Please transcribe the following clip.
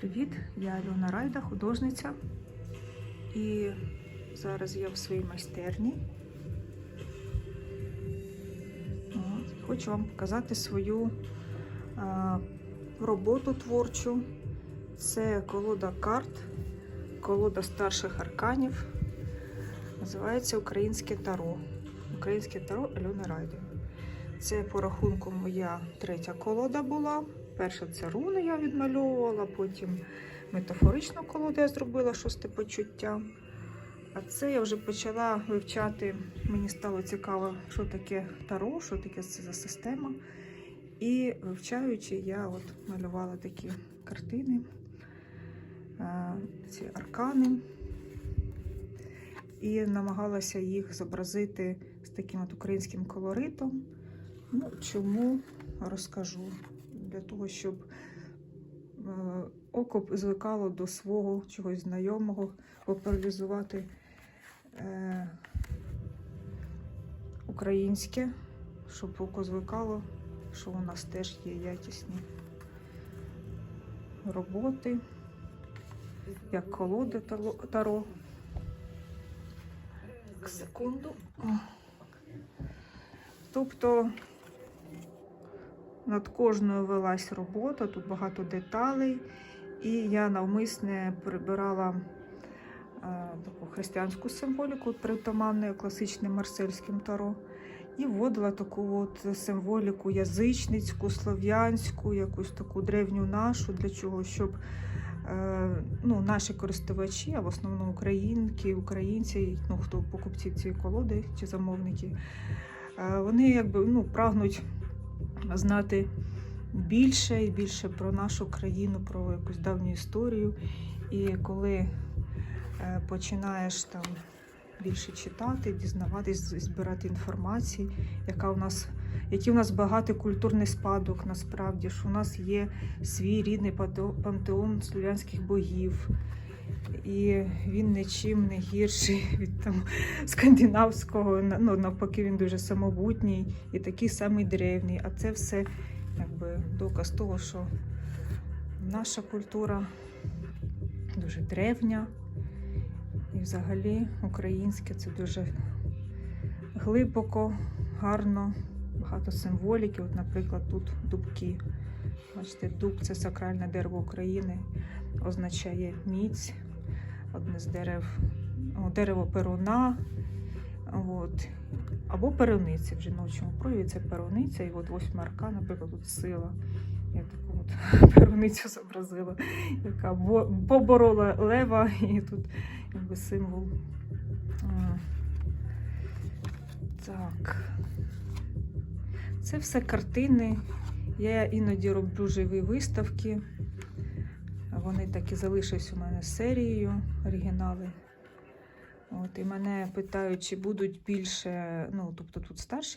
Привіт! Я Альона Райда, художниця. І зараз я в своїй майстерні. Хочу вам показати свою роботу творчу. Це колода карт, колода старших арканів. Називається Українське таро. Українське таро Альони Райди. Це по рахунку моя третя колода була. Перша це руни я відмальовувала, потім метафоричну колоду я зробила шосте почуття. А це я вже почала вивчати. Мені стало цікаво, що таке таро, що таке це за система. І вивчаючи, я от малювала такі картини, ці аркани. І намагалася їх зобразити з таким от українським колоритом. Ну, чому розкажу? Для того, щоб е, око звикало до свого чогось знайомого, популяризувати е, українське, щоб око звикало, що у нас теж є якісні роботи, як колоди таро. Секунду. Тобто над кожною велась робота, тут багато деталей, і я навмисне прибирала е, таку християнську символіку, притаманну класичним марсельським таро, і вводила таку от символіку язичницьку, слов'янську, якусь таку древню нашу, для чого, щоб е, ну, наші користувачі, а в основному українки, українці, ну хто покупці цієї колоди чи замовники, е, вони якби ну, прагнуть знати більше і більше про нашу країну, про якусь давню історію. І коли е, починаєш там більше читати, дізнаватись, збирати інформацію, яка у нас, який у нас багатий культурний спадок, насправді, що у нас є свій рідний пантеон слов'янських богів. І він нічим не гірший від там скандинавського. Ну, навпаки, він дуже самобутній і такий самий древній. А це все якби доказ того, що наша культура дуже древня. І взагалі українське це дуже глибоко, гарно, багато символіки. От, наприклад, тут дубки. Бачите, дуб це сакральне дерево України, означає міць, одне з дерев, дерево перуна. От. Або перуниця в жіночому прояві це перуниця, і от восьма арка, наприклад, тут сила. Я таку от перуницю зобразила, яка поборола лева, і тут якби символ. Так. Це все картини. Я іноді роблю живі виставки. Вони так і залишились у мене серією оригінали. От, і мене питають, чи будуть більше, ну, тобто тут старші